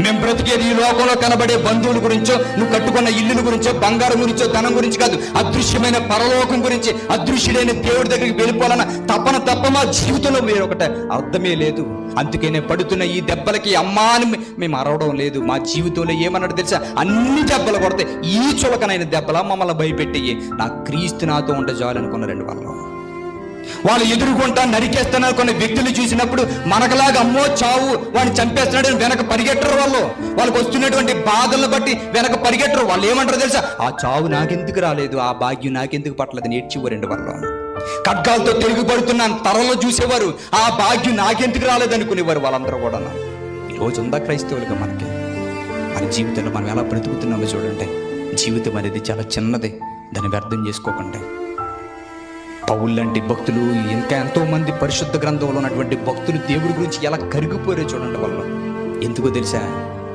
మేము బ్రతికేది ఈ లోకంలో కనబడే బంధువుల గురించో నువ్వు కట్టుకున్న ఇల్లుల గురించో బంగారం గురించో ధనం గురించి కాదు. అదృశ్యమైన పరలోకం గురించి అదృశ్యుడైన దేవుడి దగ్గరికి వెళ్ళిపోవాలన్న తపన తప్ప మా జీవితంలో మీరు ఒకటే అర్థమే లేదు. అందుకే నేను పడుతున్న ఈ దెబ్బలకి అమ్మా అని మేము అరవడం లేదు. మా జీవితంలో ఏమన్నాడు తెలుసా? అన్ని దెబ్బలు కొడతాయి. ఈ చులకనైన దెబ్బల మమ్మల్ని భయపెట్టి నా క్రీస్తు నాతో ఉంటే చాలు అనుకున్న రెండు వాళ్ళు వాళ్ళు ఎదురుకుంటా నరికేస్తున్నారు. కొన్ని వ్యక్తులు చూసినప్పుడు మనకలాగా అమ్మో చావు వాడిని చంపేస్తున్నాడు అని వెనక పరిగెట్టరు వాళ్ళు. వాళ్ళకి వస్తున్నటువంటి బాధలను బట్టి వెనక పరిగెట్టరు. వాళ్ళు ఏమంటారు తెలుసా? ఆ చావు నాకెందుకు రాలేదు? ఆ భాగ్యం నాకెందుకు పట్టలేదు? నేర్చివారండి వాళ్ళు ఖడ్గాలతో తిరుగుపడుతున్న తరలో చూసేవారు ఆ భాగ్యం నాకెందుకు రాలేదు అనుకునేవారు వాళ్ళందరూ కూడా ఈ ఉందా క్రైస్తవులుగా మనకి? మన జీవితంలో మనం ఎలా బ్రతుకుతున్నామో చూడండి. జీవితం అనేది చాలా చిన్నది. దాన్ని వ్యర్థం చేసుకోకుండా. పౌలు లాంటి భక్తులు ఇంకా ఎంతో మంది పరిశుద్ధ గ్రంథంలో ఉన్నటువంటి భక్తులు దేవుడి గురించి ఎలా కరిగిపోయారో చూడండి వాళ్ళు. ఎందుకో తెలుసా?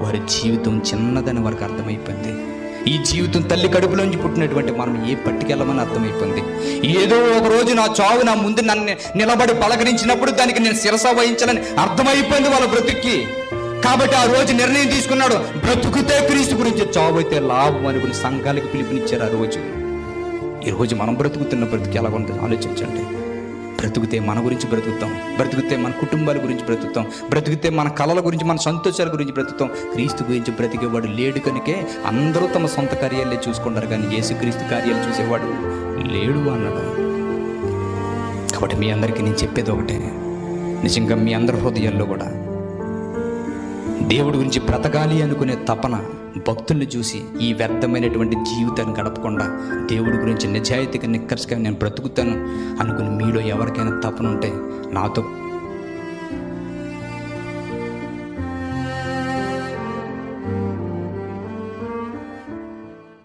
వారి జీవితం చిన్నదని వారికి అర్థమైపోయింది. ఈ జీవితం తల్లి కడుపులోంచి పుట్టినటువంటి మనం ఏ పట్టుకెళ్ళమని అర్థమైపోయింది. ఏదో ఒక రోజు నా చావు నా ముందు నన్ను నిలబడి పలకరించినప్పుడు దానికి నేను శిరస వహించాలని అర్థమైపోయింది వాళ్ళ బ్రతుక్కి. కాబట్టి ఆ రోజు నిర్ణయం తీసుకున్నాడు బ్రతుకుతే క్రీస్తు గురించి చావు అయితే లాభం అనుకుని సంఘాలకు పిలుపునిచ్చారు ఆ రోజు. ఈ రోజు మనం బ్రతుకుతున్న బ్రతికి ఎలా ఉంటుంది ఆలోచించండి. బ్రతుకుతే మన గురించి బ్రతుకుతాం. బ్రతుకుతే మన కుటుంబాల గురించి బ్రతుకుతాం. బ్రతుకుతే మన కళల గురించి మన సంతోషాల గురించి బ్రతుకుతాం. క్రీస్తు గురించి బ్రతికేవాడు లేడు కనుకే అందరూ తమ సొంత కార్యాలే చూసుకుంటారు కానీ యేసుక్రీస్తు కార్యాలు చూసేవాడు లేడు అన్నాడు. కాబట్టి మీ అందరికీ నేను చెప్పేది ఒకటే. నిజంగా మీ అందరి హృదయాల్లో కూడా దేవుడి గురించి బ్రతకాలి అనుకునే తపన భక్తుల్ని చూసి ఈ వ్యర్థమైనటువంటి జీవితాన్ని గడపకుండా దేవుడి గురించి నిజాయితీగా నిక్కర్చగా నేను బ్రతుకుతాను అనుకుని మీలో ఎవరికైనా తపనుంటే నాతో